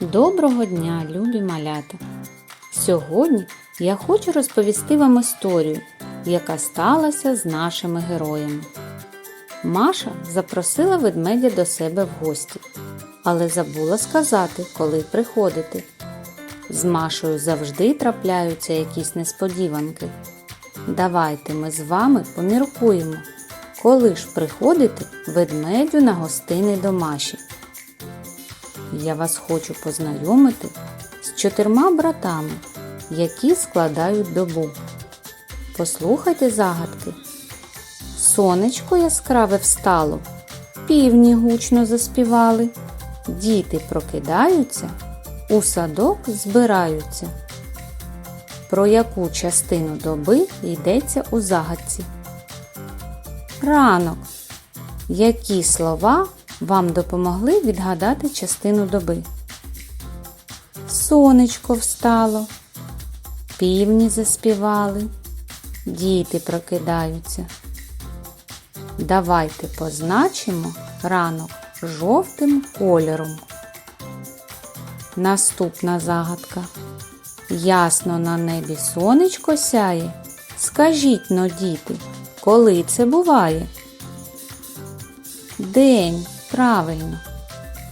Доброго дня, любі малята! Сьогодні я хочу розповісти вам історію, яка сталася з нашими героями. Маша запросила ведмедя до себе в гості, але забула сказати, коли приходити. З Машою завжди трапляються якісь несподіванки. Давайте ми з вами поміркуємо, коли ж приходити ведмедю на гостини до Маші. Я вас хочу познайомити з чотирма братами, які складають добу. Послухайте загадки. Сонечко яскраве встало, півні гучно заспівали, діти прокидаються, у садок збираються. Про яку частину доби йдеться у загадці? Ранок. Які слова вам допомогли відгадати частину доби? Сонечко встало, півні заспівали, діти прокидаються. Давайте позначимо ранок жовтим кольором. Наступна загадка. Ясно на небі сонечко сяє. Скажіть но, діти, коли це буває? День, правильно.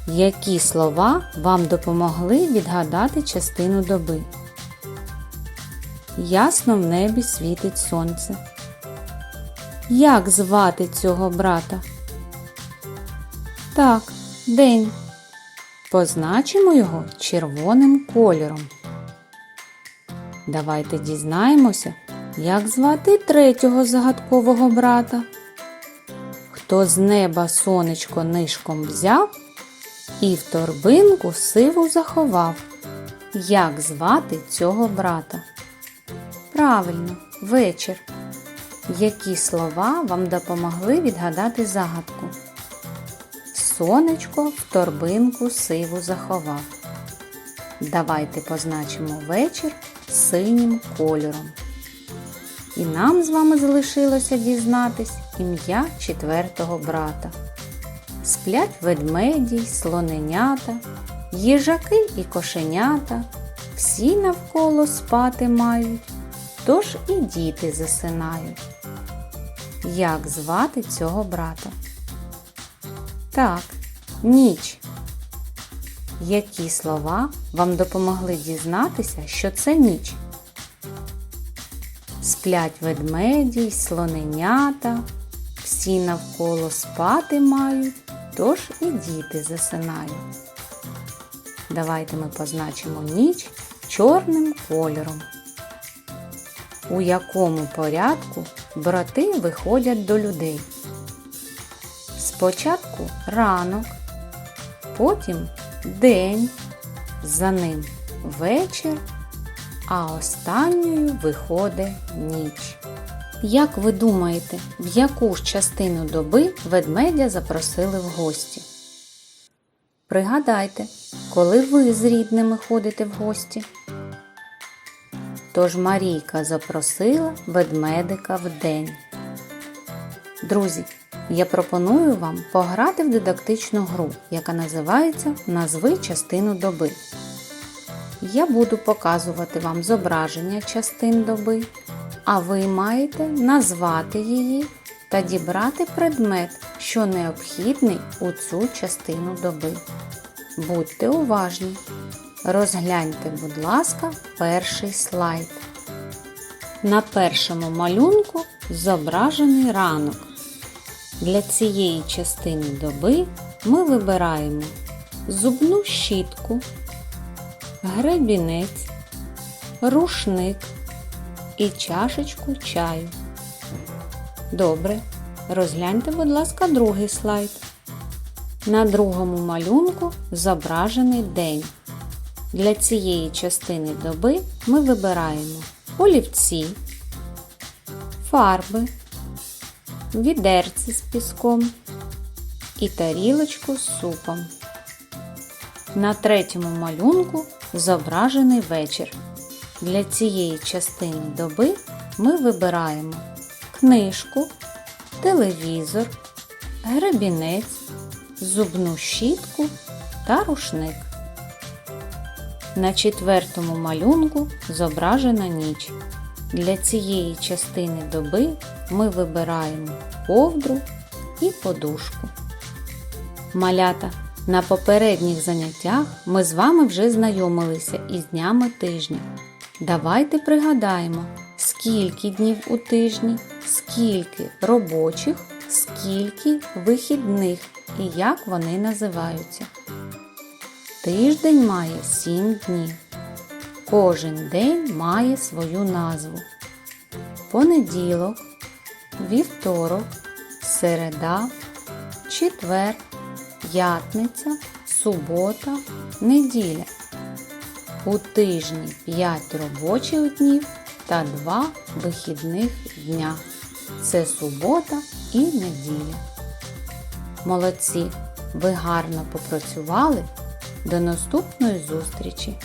Які слова вам допомогли відгадати частину доби? Ясно в небі світить сонце. Як звати цього брата? Так, день. Позначимо його червоним кольором. Давайте дізнаємося, як звати третього загадкового брата. Хто з неба сонечко нишком взяв і в торбинку сиву заховав. Як звати цього брата? Правильно, вечір. Які слова вам допомогли відгадати загадку? Сонечко в торбинку сиву заховав. Давайте позначимо вечір синім кольором. І нам з вами залишилося дізнатись ім'я четвертого брата. Сплять ведмеді, й слоненята, їжаки і кошенята, всі навколо спати мають, тож і діти засинають. Як звати цього брата? Так, ніч. Які слова вам допомогли дізнатися, що це ніч? Сплять ведмеді, й слоненята, всі навколо спати мають, тож і діти засинають. Давайте ми позначимо ніч чорним кольором. У якому порядку брати виходять до людей? Спочатку ранок, потім день, за ним вечір, а останньою виходить ніч. Як ви думаєте, в яку ж частину доби ведмедя запросили в гості? Пригадайте, коли ви з рідними ходите в гості. Тож Марійка запросила ведмедика в день. Друзі, я пропоную вам пограти в дидактичну гру, яка називається Назви частину доби. Я буду показувати вам зображення частин доби, а ви маєте назвати її та дібрати предмет, що необхідний у цю частину доби. Будьте уважні! Розгляньте, будь ласка, перший слайд. На першому малюнку зображений ранок. Для цієї частини доби ми вибираємо зубну щітку, гребінець, рушник і чашечку чаю. Добре. Розгляньте, будь ласка, другий слайд. На другому малюнку зображений день. Для цієї частини доби ми вибираємо олівці, фарби, відерці з піском і тарілочку з супом. На третьому малюнку зображений вечір. Для цієї частини доби ми вибираємо книжку, телевізор, гребінець, зубну щітку та рушник. На четвертому малюнку зображена ніч. Для цієї частини доби ми вибираємо ковдру і подушку. Малята, на попередніх заняттях ми з вами вже знайомилися із днями тижня. Давайте пригадаємо, скільки днів у тижні, скільки робочих, скільки вихідних і як вони називаються. Тиждень має 7 днів. Кожен день має свою назву. Понеділок, вівторок, середа, четвер, п'ятниця, субота, неділя. У тижні 5 робочих днів та 2 вихідних дня. Це субота і неділя. Молодці! Ви гарно попрацювали. До наступної зустрічі!